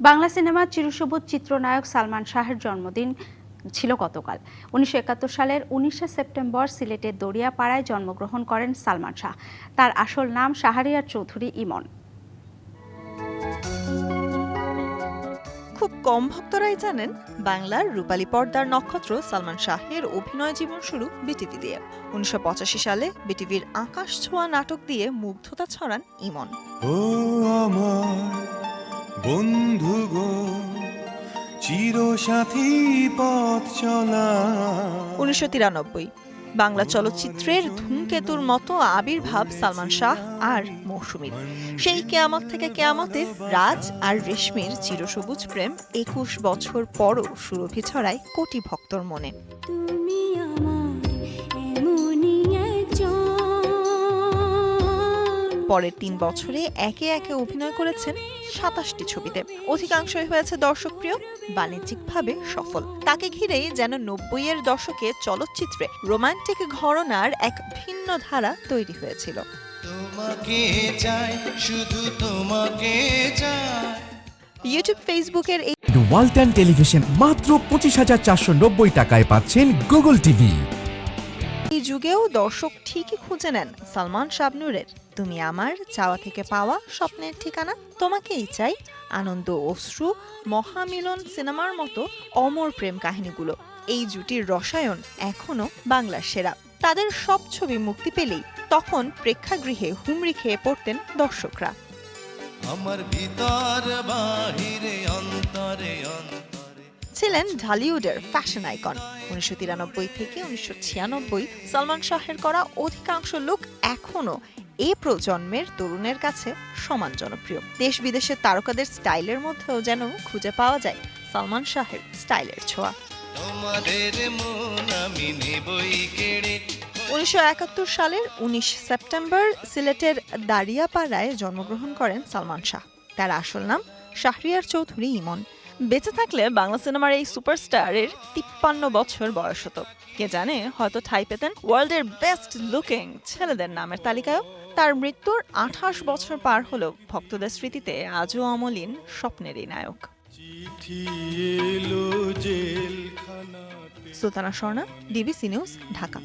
বাংলা সিনেমার চিরসবুজ চিত্রনায়ক সালমান শাহের জন্মদিন ছিল গতকাল। উনিশশো একাত্তর সালের উনিশে সেপ্টেম্বর সিলেটের দরিয়াপাড়ায় জন্মগ্রহণ করেন সালমান শাহ। তার আসল নাম শাহরিয়ার চৌধুরী ইমন। খুব কম ভক্তরাই জানেন বাংলার রূপালী পর্দার নক্ষত্র সালমান শাহের অভিনয় জীবন শুরু বিটিভি দিয়ে। উনিশশো পঁচাশি সালে বিটিভির আকাশ ছোঁয়া নাটক দিয়ে মুগ্ধতা ছড়ান ইমন। ও আমার বন্ধু গো, চিরসাথী পথ চলা। উনিশশো তিরানব্বই, বাংলা চলচ্চিত্রের ধূমকেতুর মতো আবির্ভাব সালমান শাহ আর মৌসুমীর। সেই কেয়ামত থেকে কেয়ামতের রাজ আর রেশমির চিরসবুজ প্রেম একুশ বছর পরও সুরভি ছড়ায় কোটি ভক্তর মনে। পরের তিন বছরে একে একে অভিনয় করেছেন সাতাশটি ছবিতে। অধিকাংশই হয়েছে দর্শকপ্রিয় বাণিজ্যিকভাবে সফল। তাকে ঘিরেই যেন নব্বইয়ের দশকে চলচ্চিত্রে রোমান্টিক ঘরনার এক ভিন্ন ধারা তৈরি হয়েছিল। তোমাকে চাই শুধু তোমাকে চাই। ইউটিউব ফেসবুকের এই ওয়ালটন টেলিভিশন মাত্র পঁচিশ হাজার চারশো নব্বই টাকায় পাচ্ছেন গুগল টিভি এই যুগেও দর্শক ঠিকই খুঁজে নেন সালমান শাবনুরের। তুমি আমার চাওয়া থেকে পাওয়া স্বপ্নের ঠিকানা তোমাকেই চাই। আনন্দ অশ্রু মহামিলন সিনেমার মতো অমর প্রেম কাহিনীগুলো। এই জুটির রসায়ন এখনও বাংলার সেরা। তাদের সব ছবি মুক্তি পেলেই তখন প্রেক্ষাগৃহে হুমড়ি খেয়ে পড়তেন দর্শকরা। আমার ভিতর বাহিরে অন্তরে অন্তরে। ছিলেন ঢালিউডের ফ্যাশন আইকন। উনিশশো তিরানব্বই থেকে উনিশশো ছিয়ানব্বই সালমান শাহের করা অধিকাংশ লোক এখনও এ প্রজন্মের তরুণের কাছে সমান জনপ্রিয়। দেশ বিদেশের তারকাদের স্টাইলের মধ্যেও যেন খুঁজে পাওয়া যায় সালমান শাহের স্টাইলের ছোঁয়া। উনিশশো একাত্তর সালের উনিশ সেপ্টেম্বর সিলেটের দারিয়াপাড়ায় জন্মগ্রহণ করেন সালমান শাহ। তার আসল নাম শাহরিয়ার চৌধুরী ইমন। বেঁচে থাকলে বাংলা সিনেমার এই সুপারস্টারের তিপ্পান্ন বছর বয়স হতো। কে জানে হয়তো ঠাই পেতেন ওয়ার্ল্ডের বেস্ট লুকিং ছেলেদের নামের তালিকায়ও। তার মৃত্যুর আঠাশ বছর পার হলেও ভক্তদের স্মৃতিতে আজও অমলিন স্বপ্নেরই নায়ক। Sultana Swarna DBC news Dhaka.